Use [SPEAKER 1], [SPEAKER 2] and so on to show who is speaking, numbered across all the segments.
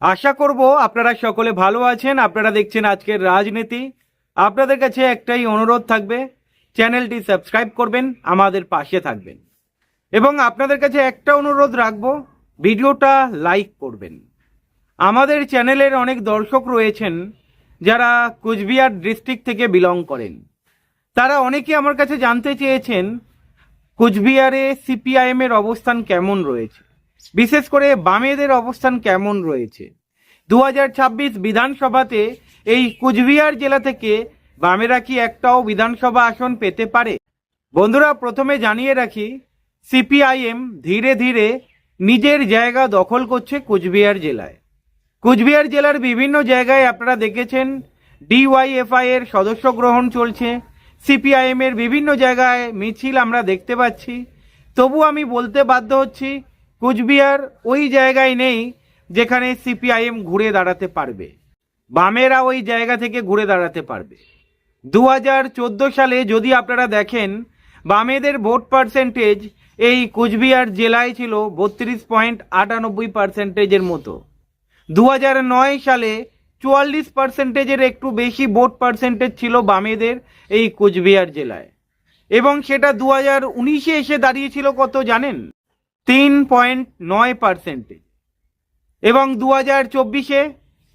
[SPEAKER 1] আশা করব আপনারা সকলে ভালো আছেন। আপনারা দেখছেন আজকের রাজনীতি। আপনাদের কাছে একটাই অনুরোধ থাকবে, চ্যানেলটি সাবস্ক্রাইব করবেন, আমাদের পাশে থাকবেন। এবং আপনাদের কাছে একটা অনুরোধ রাখব, ভিডিওটা লাইক করবেন। আমাদের চ্যানেলের অনেক দর্শক রয়েছেন, যারা কুচবিহার ডিস্ট্রিক্ট থেকে বিলং করেন। তারা অনেকে আমার কাছে জানতে চেয়েছেন, কুচবিহারে সিপিআইএমের অবস্থান কেমন রয়েছে। বিশেষ করে বামেদের অবস্থান কেমন রয়েছে? দু হাজার ছাব্বিশ বিধানসভাতে এই কুচবিহার জেলা থেকে বামেরা কি একটাও বিধানসভা আসন পেতে পারে? বন্ধুরা, প্রথমে জানিয়ে রাখি, সিপিআইএম ধীরে ধীরে নিজের জায়গা দখল করছে কুচবিহার জেলায়। কুচবিহার জেলার বিভিন্ন জায়গায় আপনারা দেখেছেন, ডিওয়াইএফআই এর সদস্য গ্রহণ চলছে। সিপিআইএম এর বিভিন্ন জায়গায় মিছিল আমরা দেখতে পাচ্ছি। তবু আমি বলতে বাধ্য হচ্ছি কুচবিহার ওই জায়গায় নেই যেখানে সিপিআইএম ঘুরে দাঁড়াতে পারবে। বামেরা ওই জায়গা থেকে ঘুরে দাঁড়াতে পারবে। দু হাজার চোদ্দ সালে যদি আপনারা দেখেন, বামেদের ভোট পার্সেন্টেজ এই কুচবিহার জেলায় ছিল বত্রিশ পয়েন্ট আটানব্বই পার্সেন্টেজের মতো। দু সালে চুয়াল্লিশ পার্সেন্টেজের একটু বেশি ভোট পার্সেন্টেজ ছিল বামেদের এই কুচবিহার জেলায়। এবং সেটা দু হাজার উনিশে এসে দাঁড়িয়েছিল কত জানেন? তিন পয়েন্ট নয় পার্সেন্টেজ এবং দু হাজার চব্বিশে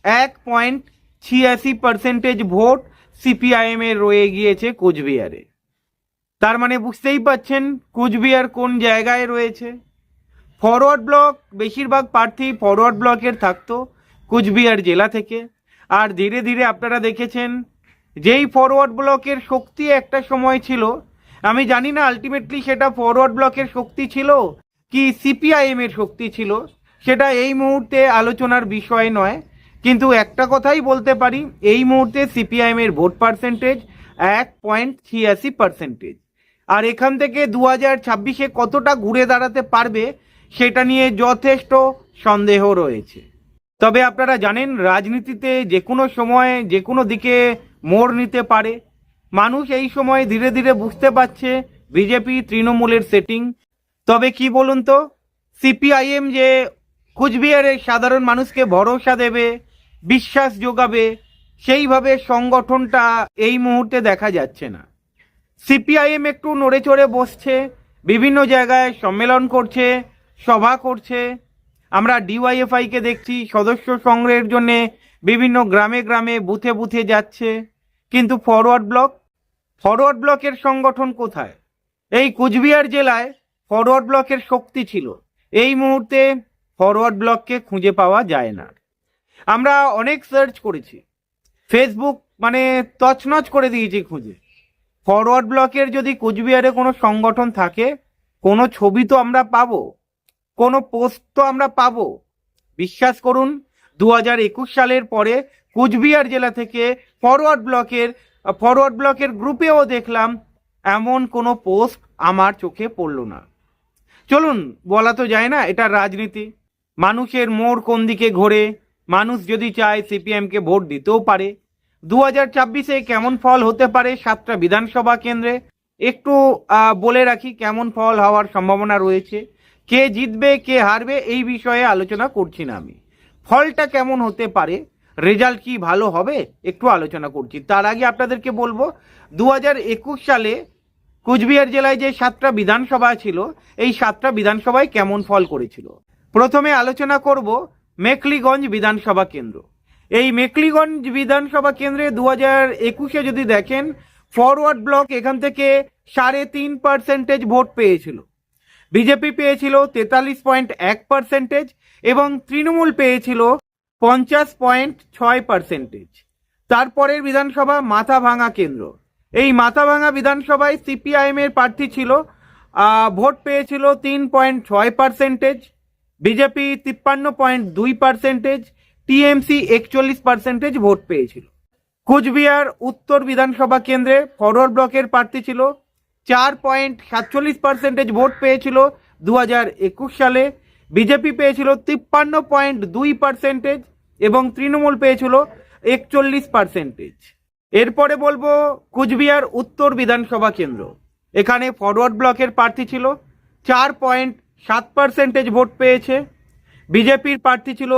[SPEAKER 1] এক পয়েন্ট ছিয়াশি পার্সেন্টেজ ভোট সিপিআইএম রয়ে গিয়েছে কোচবিহারে। তার মানে বুঝতেই পাচ্ছেন কুচবিহার কোন জায়গায় রয়েছে। ফরওয়ার্ড ব্লক, বেশিরভাগ প্রার্থী ফরওয়ার্ড ব্লকের থাকতো কুচবিহার জেলা থেকে। আর ধীরে ধীরে আপনারা দেখেছেন যেই ফরওয়ার্ড ব্লকের শক্তি একটা সময় ছিল, আমি জানি না আলটিমেটলি সেটা ফরওয়ার্ড ব্লকের শক্তি ছিল কি সিপিআইএম এর শক্তি ছিল, সেটা এই মুহূর্তে আলোচনার বিষয় নয়। কিন্তু একটা কথাই বলতে পারি, এই মুহূর্তে সিপিআইএম এর ভোট পার্সেন্টেজ এক পয়েন্ট ছিয়াশি পার্সেন্টেজ আর এখান থেকে দু হাজার ছাব্বিশে কতটা ঘুরে দাঁড়াতে পারবে, সেটা নিয়ে যথেষ্ট সন্দেহ রয়েছে। তবে আপনারা জানেন, রাজনীতিতে যে কোনো সময়, যে কোনো দিকে মোড় নিতে পারে। মানুষ এই সময় ধীরে ধীরে বুঝতে পারছে, বিজেপি তৃণমূলের সেটিং তবে কি বলুন তো? সিপিআইএম যে কুচবিহারের সাধারণ মানুষকে ভরসা দেবে, বিশ্বাস যোগাবে, সেইভাবে সংগঠনটা এই মুহূর্তে দেখা যাচ্ছে না। সিপিআইএম একটু নড়ে চড়ে বসছে, বিভিন্ন জায়গায় সম্মেলন করছে, সভা করছে। আমরা ডিওয়াইএফআইকে দেখছি, সদস্য সংগ্রহের জন্য বিভিন্ন গ্রামে গ্রামে বুথে বুথে যাচ্ছে। কিন্তু ফরওয়ার্ড ব্লক, ফরওয়ার্ড ব্লকের সংগঠন কোথায়? এই কুচবিহার জেলায় ফরওয়ার্ড ব্লকের শক্তি ছিল। এই মুহূর্তে ফরওয়ার্ড ব্লককে খুঁজে পাওয়া যায় না। আমরা অনেক সার্চ করেছি। ফেসবুক মানে তছনছ করে দিয়েছি খুঁজে। ফরওয়ার্ড ব্লকের যদি কুচবিহারে কোনো সংগঠন থাকে, কোনো ছবি তো আমরা পাবো, কোনো পোস্ট তো আমরা পাবো। বিশ্বাস করুন দু হাজার একুশ সালের পরে কুচবিহার জেলা থেকে ফরওয়ার্ড ব্লকের ফরওয়ার্ড ব্লকের গ্রুপেও দেখলাম, এমন কোনো পোস্ট আমার চোখে পড়ল না। চলুন, বলা তো যায় না, এটা রাজনীতি। মানুষের মোড় কোন দিকে ঘোরে? মানুষ যদি চায় সিপিএমকে ভোট দিতেও পারে। দু হাজার ছাব্বিশে কেমন ফল হতে পারে সাতটা বিধানসভা কেন্দ্রে? একটু বলে রাখি কেমন ফল হওয়ার সম্ভাবনা রয়েছে। কে জিতবে, কে হারবে, এই বিষয়ে আলোচনা করছি না আমি। ফলটা কেমন হতে পারে? রেজাল্ট কি ভালো হবে? একটু আলোচনা করছি। তার আগে আপনাদেরকে বলব দু হাজার একুশ সালে কুচবিহার জেলায় যে সাতটা বিধানসভা ছিল, এই সাতটা বিধানসভায় কেমন ফল করেছিল? প্রথমে আলোচনা করব মেকলিগঞ্জ বিধানসভা কেন্দ্র। এই মেকলিগঞ্জ বিধানসভা কেন্দ্রে দু হাজার একুশে যদি দেখেন ফরওয়ার্ড ব্লক এখান থেকে সাড়ে তিন পার্সেন্টেজ ভোট পেয়েছিল। বিজেপি পেয়েছিল তেতাল্লিশ পয়েন্ট এক পার্সেন্টেজ এবং তৃণমূল পেয়েছিল পঞ্চাশ পয়েন্ট ছয় পার্সেন্টেজ তারপরের বিধানসভা মাথা ভাঙা কেন্দ্র। এই মাথা ভাঙা বিধানসভায় সিপিআইএম এর প্রার্থী ছিল ভোট পেয়েছিল তিন পয়েন্ট ছয় পার্সেন্টেজ, বিজেপি তিপ্পান্ন পয়েন্ট দুই পার্সেন্টেজ, টিএমসি একচল্লিশ পার্সেন্টেজ ভোট পেয়েছিল। কুচবিহার উত্তর বিধানসভা কেন্দ্রে ফরওয়ার্ড ব্লকের প্রার্থী ছিল, চার পয়েন্ট সাতচল্লিশ পার্সেন্টেজ ভোট পেয়েছিল দু হাজার একুশ সালে, বিজেপি পেয়েছিল তিপ্পান্ন পয়েন্ট দুই পার্সেন্টেজ এবং তৃণমূল পেয়েছিল একচল্লিশ পার্সেন্টেজ। এরপরে বলব কুচবিহার উত্তর বিধানসভা কেন্দ্র। এখানে ফরওয়ার্ড ব্লকের প্রার্থী ছিল, চার পয়েন্ট সাত পার্সেন্টেজ ভোট পেয়েছে। বিজেপির প্রার্থী ছিল,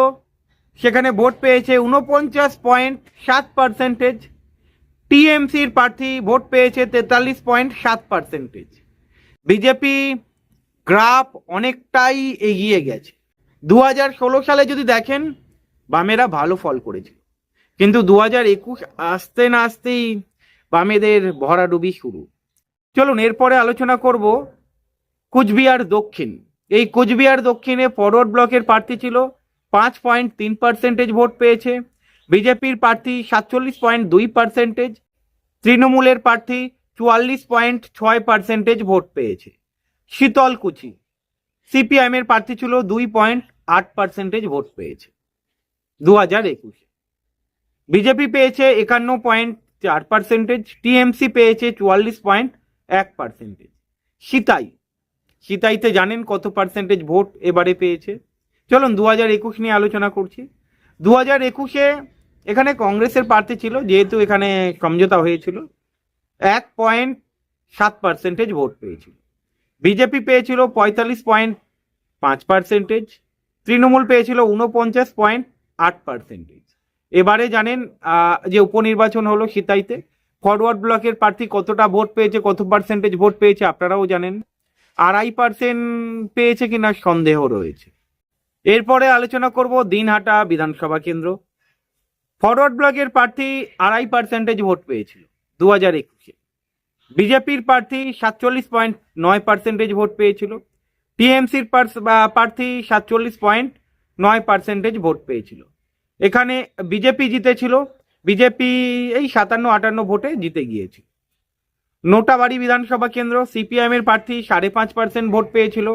[SPEAKER 1] সেখানে ভোট পেয়েছে উনপঞ্চাশ পয়েন্ট সাত পার্সেন্টেজ টিএমসির প্রার্থী ভোট পেয়েছে তেতাল্লিশ পয়েন্ট সাত পার্সেন্টেজ বিজেপি গ্রাফ অনেকটাই এগিয়ে গেছে। দু হাজার ষোলো সালে যদি দেখেন, বামেরা ভালো ফল করেছিল কিন্তু দু হাজার একুশ আসতে না আসতেই বামেদের ভরাডুবি শুরু। চলুন, এরপরে আলোচনা করব কুচবিহার দক্ষিণ। এই কুচবিহার দক্ষিণে ফরওয়ার্ড ব্লকের প্রার্থী ছিল, পাঁচ পয়েন্ট তিন পার্সেন্টেজ ভোট পেয়েছে। বিজেপির প্রার্থী সাতচল্লিশ পয়েন্ট দুই পার্সেন্টেজ। তৃণমূলের প্রার্থী চুয়াল্লিশ পয়েন্ট ছয় পার্সেন্টেজ ভোট পেয়েছে। শীতলকুচি, সিপিআইএমের প্রার্থী ছিল দুই পয়েন্ট আট পার্সেন্টেজ ভোট পেয়েছে। দু হাজার একুশে বিজেপি পেয়েছে একান্ন পয়েন্ট চার পার্সেন্টেজ টিএমসি পেয়েছে চুয়াল্লিশ পয়েন্ট এক পার্সেন্টেজ সিতাই, সিতাইতে জানেন কত পার্সেন্টেজ ভোট এবারে পেয়েছে? চলুন দু হাজার একুশ নিয়ে আলোচনা করছি। দু হাজার একুশে এখানে কংগ্রেসের প্রার্থী ছিল, যেহেতু এখানে সমঝোতা হয়েছিল, এক পয়েন্ট সাত পার্সেন্টেজ ভোট পেয়েছিল। বিজেপি পেয়েছিল পঁয়তাল্লিশ পয়েন্ট পাঁচ পার্সেন্টেজ তৃণমূল পেয়েছিল উনপঞ্চাশ পয়েন্ট আট পার্সেন্টেজ এবারে জানেন যে উপনির্বাচন হলো সিতাইতে ফরওয়ার্ড ব্লকের প্রার্থী কতটা ভোট পেয়েছে, কত পার্সেন্টেজ ভোট পেয়েছে আপনারাও জানেন, আড়াই পার্সেন্ট পেয়েছে কিনা সন্দেহ রয়েছে। এরপরে আলোচনা করব দিনহাটা বিধানসভা কেন্দ্র। ফরওয়ার্ড ব্লকের প্রার্থী আড়াই পার্সেন্টেজ ভোট পেয়েছিল দু হাজার একুশে। বিজেপির প্রার্থী সাতচল্লিশ পয়েন্ট নয় পার্সেন্টেজ ভোট পেয়েছিল। টিএমসির প্রার্থী সাতচল্লিশ পয়েন্ট নয় পার্সেন্টেজ ভোট পেয়েছিল। এখানে বিজেপি জিতেছিল। বিজেপি এই সাতান্ন, আটান্ন ভোটে জিতে গিয়েছিল নোটাবাড়ি বিধানসভা কেন্দ্র সিপিআইএম এর প্রার্থী সাড়ে পাঁচ পার্সেন্ট ভোট পেয়েছিল।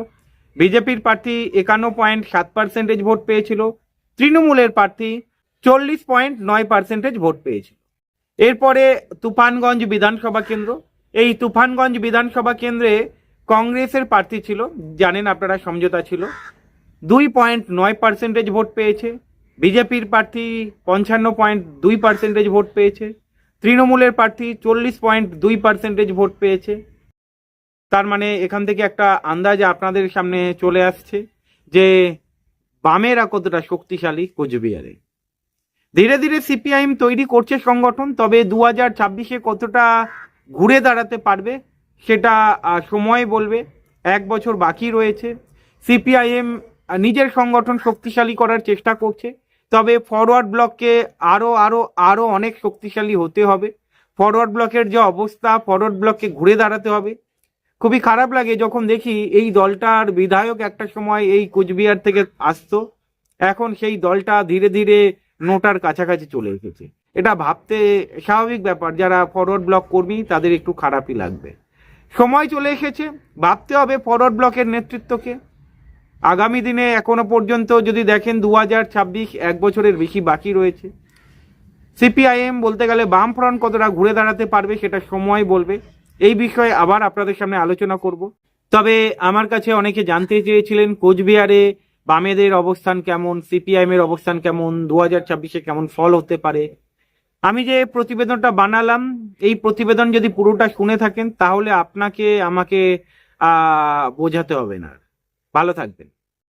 [SPEAKER 1] বিজেপির প্রার্থী একান্ন পয়েন্ট সাত পার্সেন্টেজ ভোট পেয়েছিল। তৃণমূলের প্রার্থী চল্লিশ পয়েন্ট নয় পার্সেন্টেজ ভোট পেয়েছিল। এরপরে তুফানগঞ্জ বিধানসভা কেন্দ্র। এই তুফানগঞ্জ বিধানসভা কেন্দ্রে কংগ্রেসের প্রার্থী ছিল, জানেন আপনারা সমঝোতা ছিল, দুই পয়েন্ট নয় পার্সেন্টেজ ভোট পেয়েছে। বিজেপির প্রার্থী পঞ্চান্ন পয়েন্ট দুই পার্সেন্টেজ ভোট পেয়েছে। তৃণমূলের প্রার্থী চল্লিশ পয়েন্ট দুই পার্সেন্টেজ ভোট পেয়েছে। তার মানে এখান থেকে একটা আন্দাজ আপনাদের সামনে চলে আসছে যে বামেরা কতটা শক্তিশালী কোচবিহারে। ধীরে ধীরে সিপিআইএম তৈরি করছে সংগঠন, তবে দু হাজার ছাব্বিশে কতটা ঘুরে দাঁড়াতে পারবে সেটা সময় বলবে। এক বছর বাকি রয়েছে। সিপিআইএম নিজের সংগঠন শক্তিশালী করার চেষ্টা করছে। তবে ফরওয়ার্ড ব্লককে আরও আরও আরও অনেক শক্তিশালী হতে হবে। ফরওয়ার্ড ব্লকের যে অবস্থা ফরওয়ার্ড ব্লককে ঘুরে দাঁড়াতে হবে। খুবই খারাপ লাগে যখন দেখি এই দলটার বিধায়ক একটা সময় এই কোচবিহার থেকে আসতো। এখন সেই দলটা ধীরে ধীরে নোটার কাছাকাছি চলে এসেছে। এটা ভাবতে স্বাভাবিক ব্যাপার, যারা ফরওয়ার্ড ব্লক কর্মী, তাদের একটু খারাপই লাগবে। সময় চলে এসেছে, ভাবতে হবে ফরওয়ার্ড ব্লকের নেতৃত্বকে। আগামী দিনে এখনও পর্যন্ত যদি দেখেন দু হাজার ছাব্বিশ এক বছরের বেশি বাকি রয়েছে। সিপিআইএম বলতে গেলে বাম ফ্রন্ট কতটা ঘুরে দাঁড়াতে পারবে সেটা সময় বলবে। এই বিষয়ে আবার আপনাদের সামনে আলোচনা করব। তবে আমার কাছে অনেকে জানতে চেয়েছিলেন, কোচবিহারে বামেদের অবস্থান কেমন সিপিআইএম এর অবস্থান কেমন দু হাজার ছাব্বিশে কেমন ফল হতে পারে। আমি যে প্রতিবেদনটা বানালাম, এই প্রতিবেদন যদি পুরোটা শুনে থাকেন, তাহলে আপনাকে, আমাকে বোঝাতে হবে না। ভালো থাকবেন।